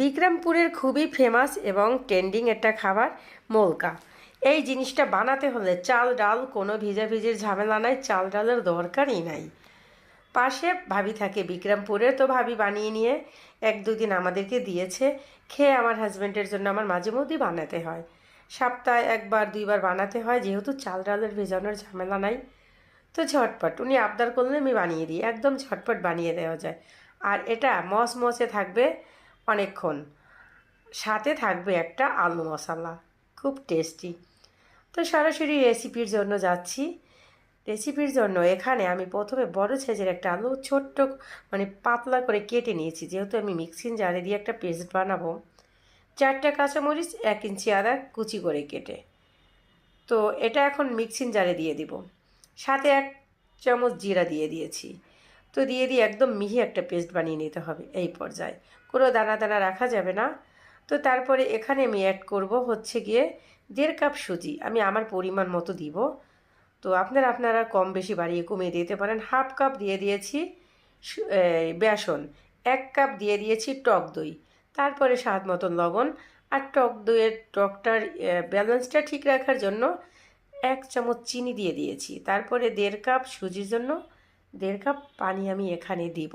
বিক্রমপুরের খুবই ফেমাস এবং ট্রেন্ডিং একটা খাবার, মোলকা। এই জিনিসটা বানাতে হলে চাল, ডাল, কোনো ভিজা ভিজির ঝামেলা নাই, চাল, ডালের দরকারই নাই। পাশে ভাবি থাকে বিক্রমপুরে তো ভাবি বানিয়ে নিয়ে এক দুদিন আমাদেরকে দিয়েছে, খেয়ে আমার হাজব্যান্ডের জন্য আমার মাঝে মধ্যেই বানাতে হয়। সপ্তাহে একবার, দুইবার বানাতে হয়, যেহেতু চাল, ডালের ভেজানোর ঝামেলা নাই। তো ঝটপট, উনি আবদার করলে আমি বানিয়ে দিই, একদম ঝটপট বানিয়ে দেওয়া যায়। আর এটা মস মসে থাকবে অনেকক্ষণ। সাথে থাকবে একটা আলু মশলা। খুব টেস্টি। তো সরাসরি রেসিপির জন্য যাচ্ছি। রেসিপির জন্য এখানে আমি প্রথমে বড় সাইজের একটা আলু ছোট্ট মানে পাতলা করে কেটে নিয়েছি। যেহেতু আমি মিক্সিং জারে দিয়ে একটা পেস্ট বানাবো। চারটা কাঁচামরিচ, এক ইঞ্চি আদা কুচি করে কেটে। তো এটা এখন মিক্সিং জারে দিয়ে দিব। সাথে এক চামচ জিরা দিয়ে দিয়েছি। তো দিয়ে দিয়ে একদম মিহি একটা পেস্ট বানিয়ে নিতে হবে এই পর্যায়ে। কোনো দানা দানা রাখা যাবে না। তো তারপরে এখানে আমি অ্যাড করব হচ্ছে গিয়ে দেড় কাপ সুজি। আমি আমার পরিমাণ মতো দিব। তো আপনারা আপনারা কম বেশি বাড়িয়ে কমিয়ে দিতে পারেন। হাফ কাপ দিয়ে দিয়েছি বেসন। এক কাপ দিয়ে দিয়েছি টক দই। তারপরে স্বাদ মতন লবণ। আর টক দইয়ের টকটার ব্যালেন্সটা ঠিক রাখার জন্য এক চামচ চিনি দিয়ে দিয়েছি। তারপরে দেড় কাপ সুজির জন্য দেড় কাপ পানি আমি এখানে দিব।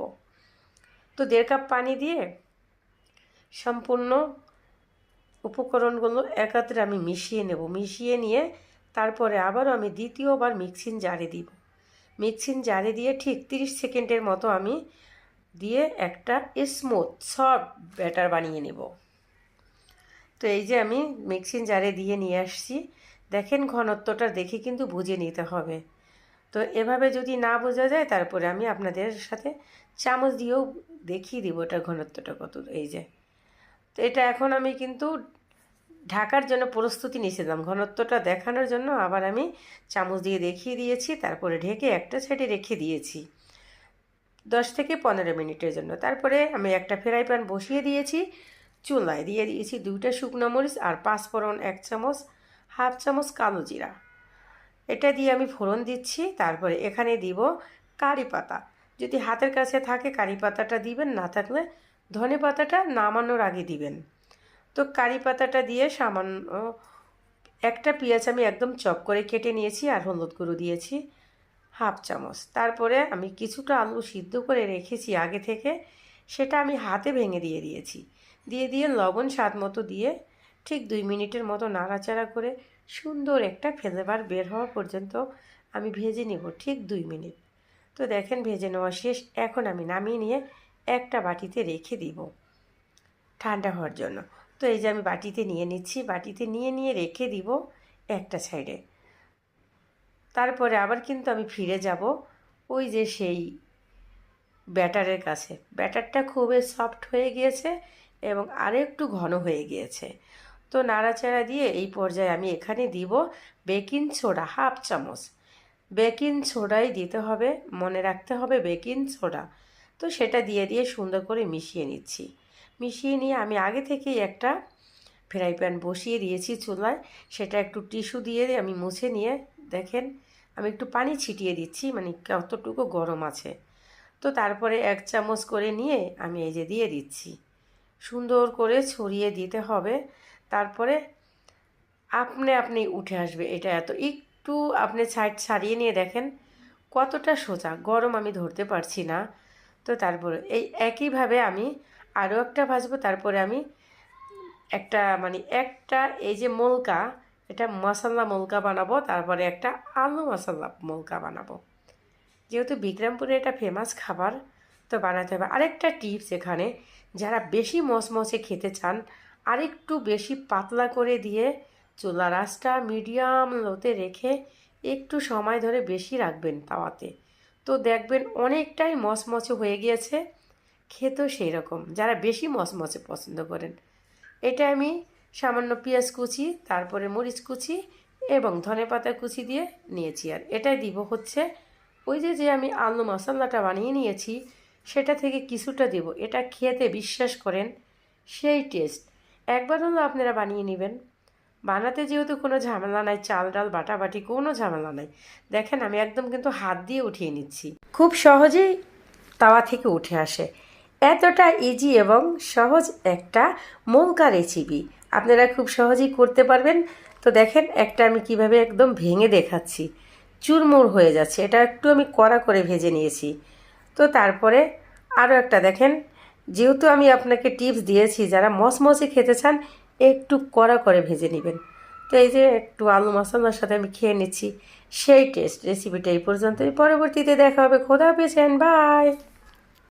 তো দেড় কাপ পানি দিয়ে সম্পূর্ণ উপকরণগুলো একাত্রে আমি মিশিয়ে নেব। মিশিয়ে নিয়ে তারপরে আবারও আমি দ্বিতীয়বার মিক্সিং জারে দিব। মিক্সিং জারে দিয়ে ঠিক তিরিশ সেকেন্ডের মতো আমি দিয়ে একটা স্মুথ সফট ব্যাটার বানিয়ে নেব। তো এই যে আমি মিক্সিং জারে দিয়ে নিয়ে আসছি। দেখেন ঘনত্বটা দেখে কিন্তু বুঝে নিতে হবে। তো এভাবে যদি না বোঝা যায়, তারপরে আমি আপনাদের সাথে চামচ দিয়েও দেখিয়ে দিব ওটার ঘনত্বটা কত, এই যে। তো এটা এখন আমি কিন্তু ঢাকার জন্য প্রস্তুতি নিয়েছিলাম ঘনত্বটা দেখানোর জন্য আবার আমি চামচ দিয়ে দেখিয়ে দিয়েছি, তারপরে ঢেকে একটা সাইডে রেখে দিয়েছি। দশ থেকে পনেরো মিনিটের জন্য। তারপরে আমি একটা ফ্রাই প্যান বসিয়ে দিয়েছি, চুলায় দিয়ে দিয়েছি দুইটা শুকনো মরিচ আর পাঁচফোড়ন এক চামচ, হাফ চামচ কালো জিরা। এটা দিয়ে আমি ফোড়ন দিচ্ছি, তারপরে এখানে দিব কারি পাতা। যদি হাতের কাছে থাকে কারি পাতাটা দিবেন, না থাকলে ধনে পাতাটা নামানোর আগে দিবেন। তো কারি পাতাটা দিয়ে সামান্য একটা পেঁয়াজ আমি একদম চপ করে কেটে নিয়েছি আর হলুদ গুঁড়ো দিয়েছি, হাফ চামচ। তারপরে আমি কিছুটা আলু সিদ্ধ করে রেখেছি আগে থেকে, সেটা আমি হাতে ভেঙে দিয়ে দিয়েছি। দিয়ে দিয়ে লবণ স্বাদ মতো দিয়ে ঠিক দুই মিনিটের মতো নাড়াচাড়া করে সুন্দর একটা ফ্লেভার বের হওয়া পর্যন্ত আমি ভেজে নিব ঠিক দুই মিনিট। তো দেখেন ভেজে নেওয়া শেষ, এখন আমি নামিয়ে নিয়ে একটা বাটিতে রেখে দিব ঠান্ডা হওয়ার জন্য। তো এই যে আমি বাটিতে নিয়ে নিচ্ছি, বাটিতে নিয়ে নিয়ে রেখে দিব একটা সাইডে। তারপরে আবার কিন্তু আমি ফিরে যাব ওই যে সেই ব্যাটারের কাছে। ব্যাটারটা খুবই সফট হয়ে গিয়েছে এবং আরেকটু ঘন হয়ে গিয়েছে। তো নাড়াচাড়া দিয়ে এই পর্যায়ে আমি এখানে দিব বেকিং সোডা হাফ চামচ। বেকিং সোডাই দিতে হবে, মনে রাখতে হবে বেকিং সোডা। তো সেটা দিয়ে দিয়ে সুন্দর করে মিশিয়ে নিচ্ছি। মিশিয়ে নিয়ে আমি আগে থেকেই একটা ফ্রাই প্যান বসিয়ে দিয়েছি চুলায়। সেটা একটু টিস্যু দিয়ে আমি মুছে নিয়ে, দেখেন, আমি একটু পানি ছিটিয়ে দিচ্ছি মানে কতটুকু গরম আছে। তো তারপরে এক চামচ করে নিয়ে আমি এই যে দিয়ে দিচ্ছি। সুন্দর করে ছড়িয়ে দিতে হবে। তারপরে আপনি আপনি উঠে আসবে, এটা এত। একটু আপনি সাইড ছাড়িয়ে নিয়ে দেখেন কতটা সোজা, গরম আমি ধরতে পারছি না। তো তারপরে এই একইভাবে আমি আরও একটা ভাজবো, তারপরে আমি একটা মানে একটা এই যে মোলকা, এটা মশালা মোলকা বানাবো, তারপরে একটা আলু মশালা মোলকা বানাবো। যেহেতু বিক্রমপুরে এটা ফেমাস খাবার তো বানাতে হবে। আরেকটা টিপস এখানে, যারা বেশি মসমসে খেতে চান, আরেকটু বেশি পাতলা করে দিয়ে চুলা রাসটা মিডিয়াম লোতে রেখে একটু সময় ধরে বেশি রাখবেন তাওয়াতে। তো দেখবেন অনেকটাই মচমচে হয়ে গিয়েছে, খেতেও সেই রকম যারা বেশি মচমচে পছন্দ করেন। এটা আমি সামান্য পেঁয়াজ কুচি, তারপরে মরিচ কুচি এবং ধনেপাতা কুচি দিয়ে নিয়েছি। আর এটাই দিব হচ্ছে ওই যে যে আমি আলু মশলাটা বানিয়ে নিয়েছি সেটা থেকে কিছুটা দেব। এটা খেতে বিশ্বাস করেন, সেই টেস্ট। একবার হলো আপনারা বানিয়ে নেবেন। বানাতে যেহেতু কোনো ঝামেলা নাই, চাল ডাল, বাটাবাটি কোনো ঝামেলা নাই। দেখেন, আমি একদম কিন্তু হাত দিয়ে উঠিয়ে নিচ্ছি। খুব সহজেই তাওয়া থেকে উঠে আসে। এতটা ইজি এবং সহজ একটা মৌকা রেসিপি আপনারা খুব সহজেই করতে পারবেন। তো দেখেন, একটা আমি কীভাবে একদম ভেঙে দেখাচ্ছি। চুরমুর হয়ে যাচ্ছে। এটা একটু আমি কড়া করে ভেজে নিয়েছি। তো তারপরে আরও একটা দেখেন, যেহেতু আমি আপনাকে টিপস দিয়েছি, যারা মসমসে খেতে চান, একটু কড়া করে ভেজে নেবেন। তো এই যে একটু আলু মশলার সাথে আমি খেয়ে নিচ্ছি, সেই টেস্ট রেসিপিটা এই পর্যন্তই। পরবর্তীতে দেখা হবে। খোদা পেছেন বাই